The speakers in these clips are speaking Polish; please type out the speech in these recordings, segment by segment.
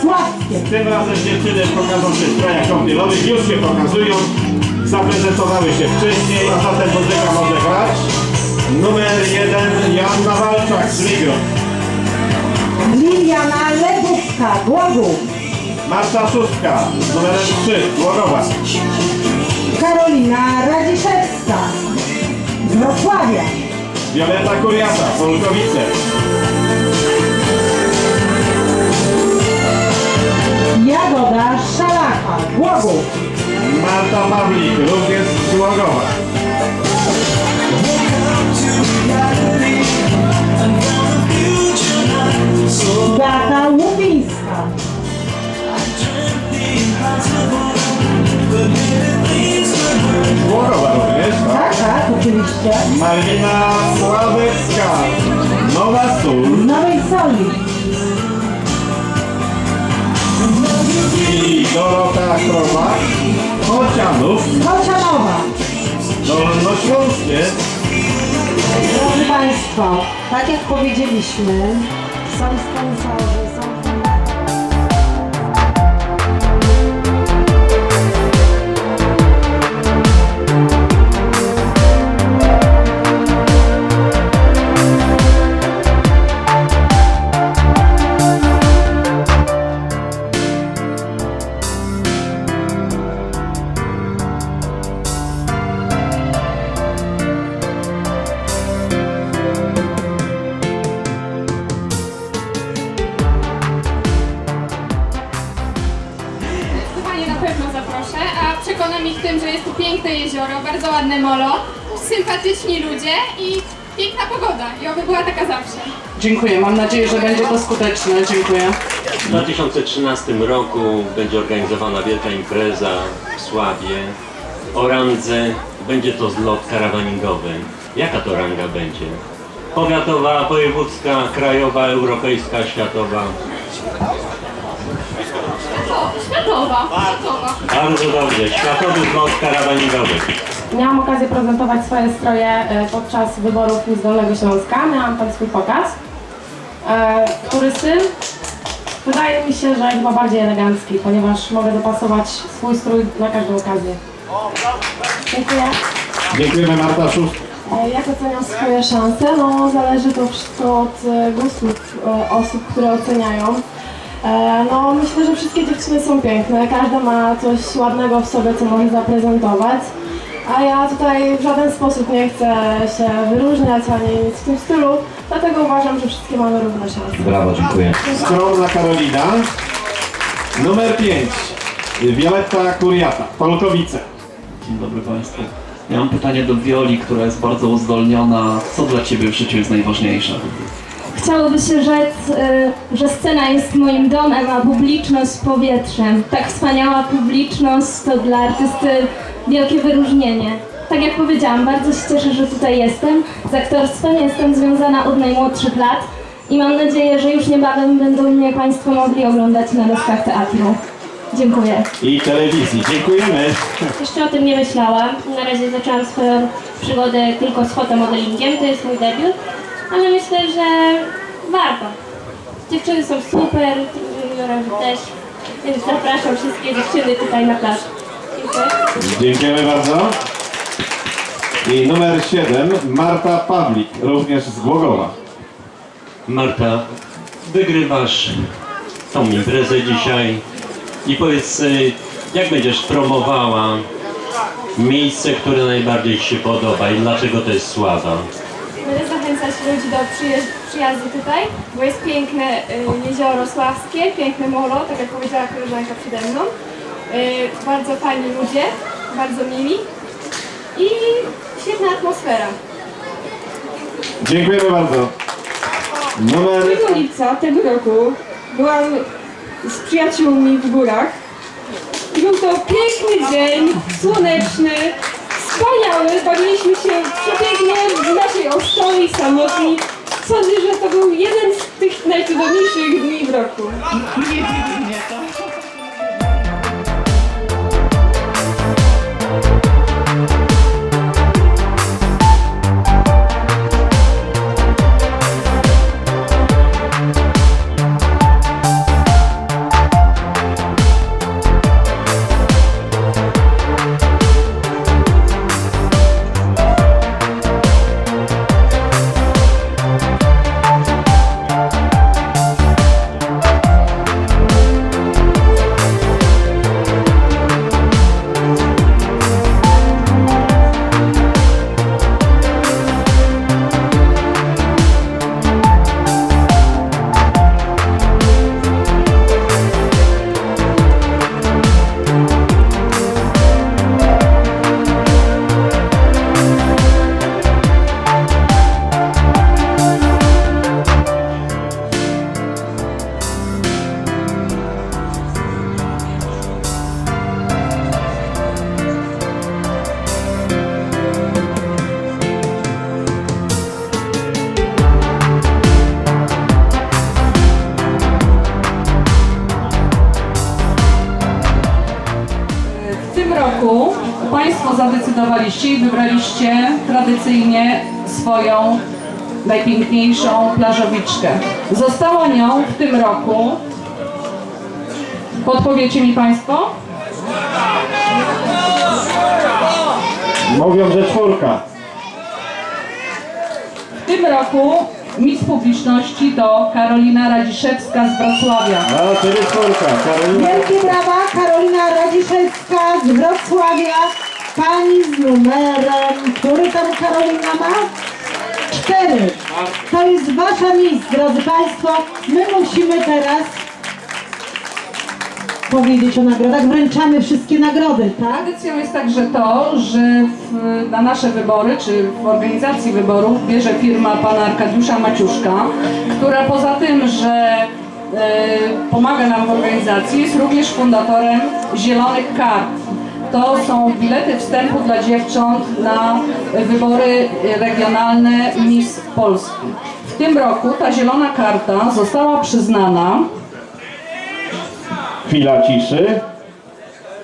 Plaży Sławskiej. Tym razem dziewczyny pokażą się w strojach kąpielowych, już się pokazują. Zaprezentowały się wcześniej, a zatem muzyka może grać. Numer jeden Joanna Walczak z Ligro. Liliana Lebówka, Głogów. Marta Szóstka z numerem 3 Głogowa. Karolina Radziszewska z Wrocławia. Wioleta Kuriata, Polkowice. Jagoda Szalaka, Głogów. Marta Pawlik, również z Głogowa. Beata Łubińska. Głogowa również, tak? Tak, tak, oczywiście. Malwina Sławecka, Nowa Sól. Nowej Soli. Dorota Krowa, Chocianów, Koczanowa. Dolnośląskie. Drodzy Państwo, tak jak powiedzieliśmy, są sponsorzy, a przekonam ich tym, że jest tu piękne jezioro, bardzo ładne molo, sympatyczni ludzie i piękna pogoda. I oby była taka zawsze. Dziękuję, mam nadzieję, że będzie to skuteczne. Dziękuję. W 2013 roku będzie organizowana wielka impreza w Sławie. O randze będzie to zlot karawaningowy. Jaka to ranga będzie? Powiatowa, wojewódzka, krajowa, europejska, światowa. Światowa, światowa. Bardzo dobrze. Światowy zlot karawaningowy. Miałam okazję prezentować swoje stroje e, podczas wyborów Miss Dolnego Śląska. Miałam tam swój pokaz. E, turysty. Wydaje mi się, że chyba bardziej elegancki, ponieważ mogę dopasować swój strój na każdą okazję. Dziękuję. Dziękujemy Marta Szóstka. E, Jak oceniam swoje szanse? No, zależy to wszystko od gustów e, osób, które oceniają. E, No, myślę, że wszystkie dziewczyny są piękne. Każda ma coś ładnego w sobie, co może zaprezentować. A ja tutaj w żaden sposób nie chcę się wyróżniać ani nic w tym stylu, dlatego uważam, że wszystkie mamy równe szanse. Brawo, dziękuję. Skromna Karolina. Numer 5 Wioletta Kuriata, Polkowice. Dzień dobry Państwu. Ja mam pytanie do Wioli, która jest bardzo uzdolniona. Co dla Ciebie w życiu jest najważniejsze? Chciałoby się rzec, y, że scena jest moim domem, a publiczność powietrzem. Tak wspaniała publiczność to dla artysty wielkie wyróżnienie. Tak jak powiedziałam, bardzo się cieszę, że tutaj jestem. Z aktorstwem jestem związana od najmłodszych lat i mam nadzieję, że już niebawem będą mnie Państwo mogli oglądać na deskach teatru. Dziękuję. I telewizji. Dziękujemy. Jeszcze o tym nie myślałam. Na razie zaczęłam swoją przygodę tylko z fotomodelingiem, to jest mój debiut, ale myślę, że warto. Dziewczyny są super, juniorzy też, więc zapraszam wszystkie dziewczyny tutaj na plażę. Dziękuję. Dziękujemy bardzo. I numer 7 Marta Pawlik, również z Głogowa. Marta, wygrywasz tą imprezę dzisiaj i powiedz, y, jak będziesz promowała miejsce, które najbardziej Ci się podoba i dlaczego to jest Sława? Zachęcać ludzi do przyjazd- przyjazdu tutaj, bo jest piękne y, jezioro Sławskie, piękne molo, tak jak powiedziała koleżanka przede mną. Y, bardzo fajni ludzie, bardzo mili i świetna atmosfera. Dziękujemy bardzo. Numer 1 lipca tego roku byłam z przyjaciółmi w górach. I był to piękny dzień, słoneczny, wspaniały. Bawiliśmy się przepięknie oszczoli samotni. Sądzę, że to był jeden z tych najcudowniejszych dni w roku. Zdecydowaliście i wybraliście tradycyjnie swoją najpiękniejszą plażowiczkę. Została nią w tym roku, podpowiecie mi Państwo? Mówią, że czwórka. W tym roku Miss Publiczności to Karolina Radziszewska z Wrocławia. A, czyli czwórka. Karolina. Wielkie brawa, Karolina Radziszewska z Wrocławia. Pani z numerem, który tam Karolina ma? Cztery. To jest wasza mis, drodzy Państwo. My musimy teraz powiedzieć o nagrodach. Wręczamy wszystkie nagrody, tak? Tradycją jest także to, że w, na nasze wybory, czy w organizacji wyborów bierze firma pana Arkadiusza Maciuszka, która poza tym, że e, pomaga nam w organizacji, jest również fundatorem Zielonych Kart. To są bilety wstępu dla dziewcząt na wybory regionalne Miss Polski. W tym roku ta zielona karta została przyznana Chwila ciszy.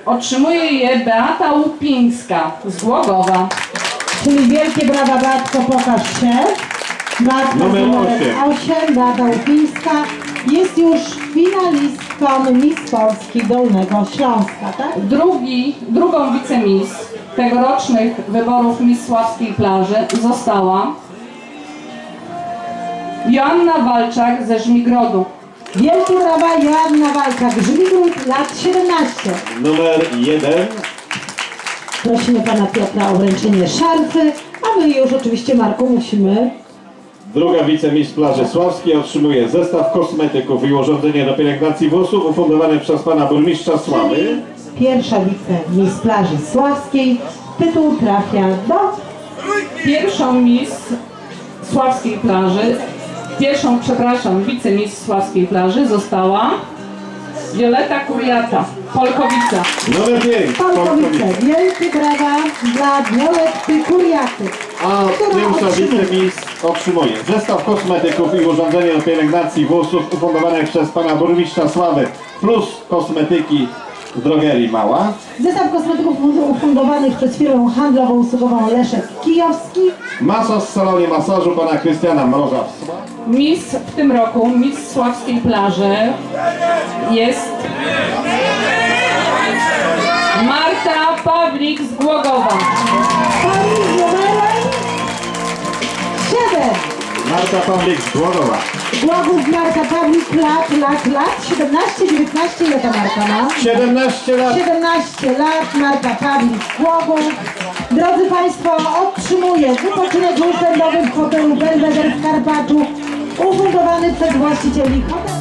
Otrzymuje je Beata Łupińska z Głogowa. Czyli wielkie brawa, Beatko, pokaż się. Beatka Numer numerem osiem. 8, Beata Łupińska jest już finalistką Miss Polski Dolnego Śląska, tak? Drugi, drugą wicemis tegorocznych wyborów Miss Sławskiej Plaży została Joanna Walczak ze Żmigrodu. Wielkie brawa, Joanna Walka, Grzybigród, lat 17. Numer jeden. Prosimy pana Piotra o wręczenie szarfy, a my już oczywiście, Marku, musimy Druga wicemis plaży Sławskiej otrzymuje zestaw kosmetyków i urządzenie do pielęgnacji włosów ufundowane przez pana burmistrza Sławy. pierwsza wice Miss Plaży Sławskiej. Tytuł trafia do Pierwszą Miss Sławskiej Plaży, pierwszą, przepraszam, wicemis Sławskiej Plaży została Wioleta Kuriata, Polkowica. Numer pięć. Polkowice. Wielkie brawa dla Violetty Kuriaty. A pierwsza wicemis otrzymuje zestaw kosmetyków i urządzenie do pielęgnacji włosów ufundowane przez pana burmistrza Sławy plus kosmetyki z drogerii Mała. Zestaw kosmetyków ufundowanych przez firmę handlową usługową Leszek Kijowski. Masaż w salonie masażu pana Krystiana Mroża w Sławie. Miss w tym roku, Miss Sławskiej Plaży jest Marta Pawlik z Głogowa. Pani z numerem 7. Marta Pawlik z Głogowa. Głogów Marka Pawlik, lat, lat, lat, 17, 19, ile ta Marka ma? 17 lat. 17 lat, Marka Pawlik, Głogów. Drodzy Państwo, otrzymuje wypoczynek weekendowy w hotelu Belvedere w Karpaczu, ufundowany przez właścicieli hotelu.